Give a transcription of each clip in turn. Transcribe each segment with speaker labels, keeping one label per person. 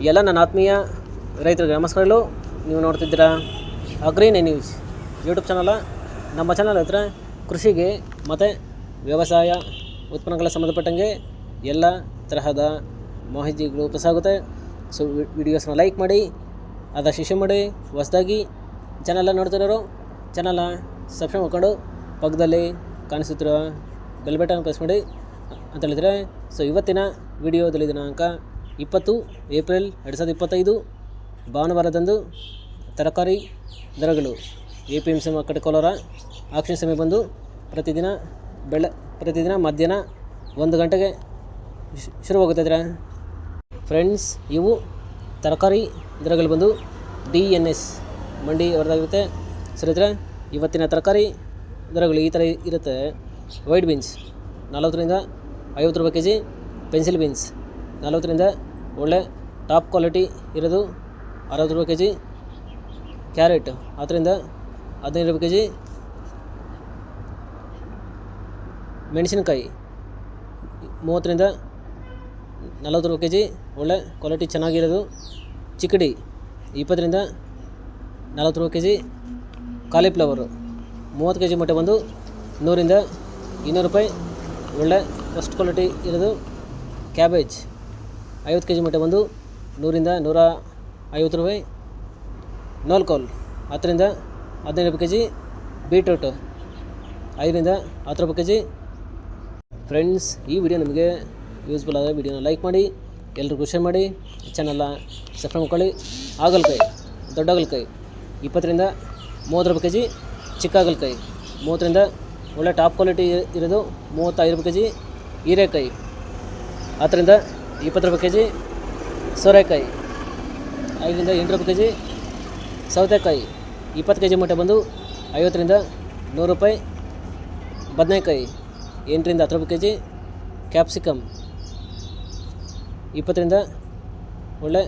Speaker 1: ಎಲ್ಲ ನನ್ನ ಆತ್ಮೀಯ ರೈತರಿಗೆ ನಮಸ್ಕಾರಗಳು ನೀವು ನೋಡ್ತಿದ್ದೀರಾ ಅಗ್ರೀನ್ ನ್ಯೂಸ್ ಯೂಟ್ಯೂಬ್ ಚಾನಲ. ನಮ್ಮ ಚಾನಲ್ ಹತ್ರ ಕೃಷಿಗೆ ಮತ್ತು ವ್ಯವಸಾಯ ಉತ್ಪನ್ನಗಳ ಸಂಬಂಧಪಟ್ಟಂಗೆ ಎಲ್ಲ ತರಹದ ಮಾಹಿತಿಗಳು ಉಪಸಾಗುತ್ತೆ ಸೊ ವಿಡಿಯೋಸ್ನ ಲೈಕ್ ಮಾಡಿ ಅದರ ಶಿಷ್ಯ ಮಾಡಿ, ಹೊಸದಾಗಿ ಚಾನಲ್ನ ನೋಡ್ತಿರೋರು ಚಾನಲ್ನ ಸಬ್ಸ್ಕ್ರೈಬ್ ಮಾಡ್ಕೊಂಡು ಪಕ್ಕದಲ್ಲಿ ಕಾಣಿಸುತ್ತಿರುವ ಬೆಲ್ ಬಟನ್ ಪ್ರೆಸ್ ಮಾಡಿ ಅಂತ ಹೇಳಿದರೆ ಸೊ ಇವತ್ತಿನ ವಿಡಿಯೋದಲ್ಲಿ ದಿನಾಂಕ ಇಪ್ಪತ್ತು, ಏಪ್ರಿಲ್ ಎರಡು ಸಾವಿರದ ಇಪ್ಪತ್ತೈದು, ಭಾನುವಾರದಂದು ತರಕಾರಿ ದರಗಳು. A P M C market Kolar auction ಸಮಯ ಬಂದು ಪ್ರತಿದಿನ ಬೆಳ, ಪ್ರತಿದಿನ ಮಧ್ಯಾಹ್ನ ಒಂದು ಗಂಟೆಗೆ ಶು- ಶುರುವಾಗುತ್ತಿದ್ರೆ ಫ್ರೆಂಡ್ಸ್, ಇವು ತರಕಾರಿ ದರಗಳು ಬಂದು ಡಿ ಎನ್ ಎಸ್ ಮಂಡಿ ಅವರದಾಗಿರುತ್ತೆ. ಸರಿದ್ರೆ ಇವತ್ತಿನ ತರಕಾರಿ ದರಗಳು ಈ ಥರ ಇರುತ್ತೆ. ವೈಟ್ ಬೀನ್ಸ್, ನಲವತ್ತರಿಂದ ಐವತ್ತು ರೂಪಾಯಿ ಕೆ ಜಿ ಪೆನ್ಸಿಲ್ ಬೀನ್ಸ್, ನಲವತ್ತರಿಂದ ಒಳ್ಳೆ ಟಾಪ್ ಕ್ವಾಲಿಟಿ ಇರೋದು ಅರವತ್ತು ರೂಪಾಯಿ ಕೆ ಜಿ ಕ್ಯಾರೆಟ್. ಹತ್ತರಿಂದ ಹದಿನೈದು ರೂಪಾಯಿ ಕೆ ಜಿ ಮೆಣಸಿನಕಾಯಿ. ಮೂವತ್ತರಿಂದ ನಲವತ್ತು ರೂಪಾಯಿ ಕೆ ಜಿ ಒಳ್ಳೆ ಕ್ವಾಲಿಟಿ ಚೆನ್ನಾಗಿರೋದು ಚಿಕ್ಕಡಿ. ಇಪ್ಪತ್ತರಿಂದ ನಲವತ್ತು ರೂಪಾಯಿ ಕೆ ಜಿ ಕಾಲಿಫ್ಲವರು. ಮೂವತ್ತು ಕೆ ಜಿ ಮೊಟ್ಟೆ ಬಂದು ನೂರಿಂದ ಇನ್ನೂರು ರೂಪಾಯಿ ಒಳ್ಳೆ ಫಸ್ಟ್ ಕ್ವಾಲಿಟಿ ಇರೋದು ಕ್ಯಾಬೇಜ್. ಐವತ್ತು ಕೆ ಜಿ ಮೊಟ್ಟೆ ಬಂದು ನೂರಿಂದ ನೂರ ಐವತ್ತು ರೂಪಾಯಿ ನೋಲ್ಕೋಲ್ ಹತ್ತರಿಂದ ಹದಿನೈದು ರೂಪಾಯಿ ಕೆ ಜಿ ಬೀಟ್ರೂಟು. ಐದರಿಂದ ಹತ್ತು ರೂಪಾಯಿ ಕೆ ಜಿ ಫ್ರೆಂಡ್ಸ್, ಈ ವಿಡಿಯೋ ನಿಮಗೆ ಯೂಸ್ಫುಲ್ ಆದರೆ ವಿಡಿಯೋನ ಲೈಕ್ ಮಾಡಿ, ಎಲ್ರಿಗೂ ಶೇರ್ ಮಾಡಿ, ಚಾನಲ್ನ ಸಬ್ಸ್ಕ್ರೈಬ್ ಮಾಡ್ಕೊಳ್ಳಿ. ಹಾಗಲಕಾಯಿ ದೊಡ್ಡ ಹಾಗಲಕಾಯಿ ಇಪ್ಪತ್ತರಿಂದ ಮೂವತ್ತು ರೂಪಾಯಿ ಕೆ ಜಿ ಚಿಕ್ಕ ಹಾಗಲಕಾಯಿ ಮೂವತ್ತರಿಂದ ಒಳ್ಳೆ ಟಾಪ್ ಕ್ವಾಲಿಟಿ ಇರೋದು ಮೂವತ್ತೈದು ರೂಪಾಯಿ ಕೆ ಜಿ ಹೀರೆಕಾಯಿ, ಹತ್ತರಿಂದ ಇಪ್ಪತ್ತು ರೂಪಾಯಿ ಕೆ ಜಿ ಸೋರೆಕಾಯಿ, ಐದರಿಂದ ಎಂಟು ರೂಪಾಯಿ ಕೆ ಜಿ ಸೌತೆಕಾಯಿ, ಇಪ್ಪತ್ತು ಕೆ ಜಿ ಮೂಟೆ ಬಂದು ಐವತ್ತರಿಂದ ನೂರು ರೂಪಾಯಿ. ಬದನೆಕಾಯಿ, ಎಂಟರಿಂದ ಹತ್ತು ರೂಪಾಯಿ ಕೆ ಜಿ ಕ್ಯಾಪ್ಸಿಕಮ್, ಇಪ್ಪತ್ತರಿಂದ ಒಳ್ಳೆ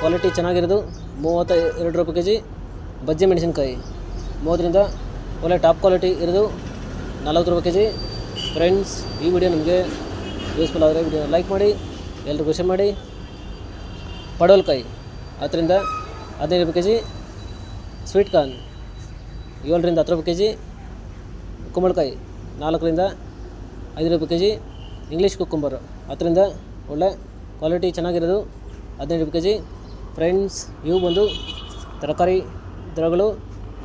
Speaker 1: ಕ್ವಾಲಿಟಿ ಚೆನ್ನಾಗಿರೋದು ಮೂವತ್ತ ಎರಡು ರೂಪಾಯಿ ಕೆ ಜಿ ಬಜ್ಜಿ ಮೆಣಸಿನ್ಕಾಯಿ, ಮೂವತ್ತರಿಂದ ಒಳ್ಳೆ ಟಾಪ್ ಕ್ವಾಲಿಟಿ ಇರೋದು ನಲವತ್ತು ರೂಪಾಯಿ ಕೆ ಜಿ ಫ್ರೆಂಡ್ಸ್, ಈ ವಿಡಿಯೋ ನಿಮಗೆ ಯೂಸ್ಫುಲ್ ಆದರೆ ವಿಡಿಯೋ ಲೈಕ್ ಮಾಡಿ ಎಲ್ರಿಗೂ ಕೃಷಿ ಮಾಡಿ. ಪಡೋಲ್ಕಾಯಿ ಹತ್ತರಿಂದ ಹದಿನೈದು ರೂಪಾಯಿ ಕೆ ಜಿ ಸ್ವೀಟ್ ಕಾರ್ನ್. ಏಳರಿಂದ ಹತ್ತು ರೂಪಾಯಿ ಕೆ ಜಿ ಕುಂಬಳಕಾಯಿ ನಾಲ್ಕರಿಂದ ಐದು ರೂಪಾಯಿ ಕೆ ಜಿ ಇಂಗ್ಲೀಷ್ ಕುಕ್ಕುಂಬರು ಹತ್ತರಿಂದ ಒಳ್ಳೆ ಕ್ವಾಲಿಟಿ ಚೆನ್ನಾಗಿರೋದು. ಹದಿನೈದು ರೂಪಾಯಿ ಕೆ ಜಿ ಫ್ರೆಂಡ್ಸ್ ಇವು ಬಂದು ತರಕಾರಿ ದರಗಳು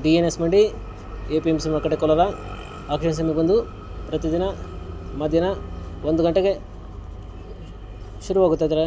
Speaker 1: ಡಿ ಎನ್ ಎಸ್ ಮಂಡಿ A P M C market Kolar auction ಸಿಮಿಗೆ ಬಂದು ಪ್ರತಿದಿನ ಮಧ್ಯಾಹ್ನ ಒಂದು ಗಂಟೆಗೆ ಶುರುವಾಗುತ್ತದೆ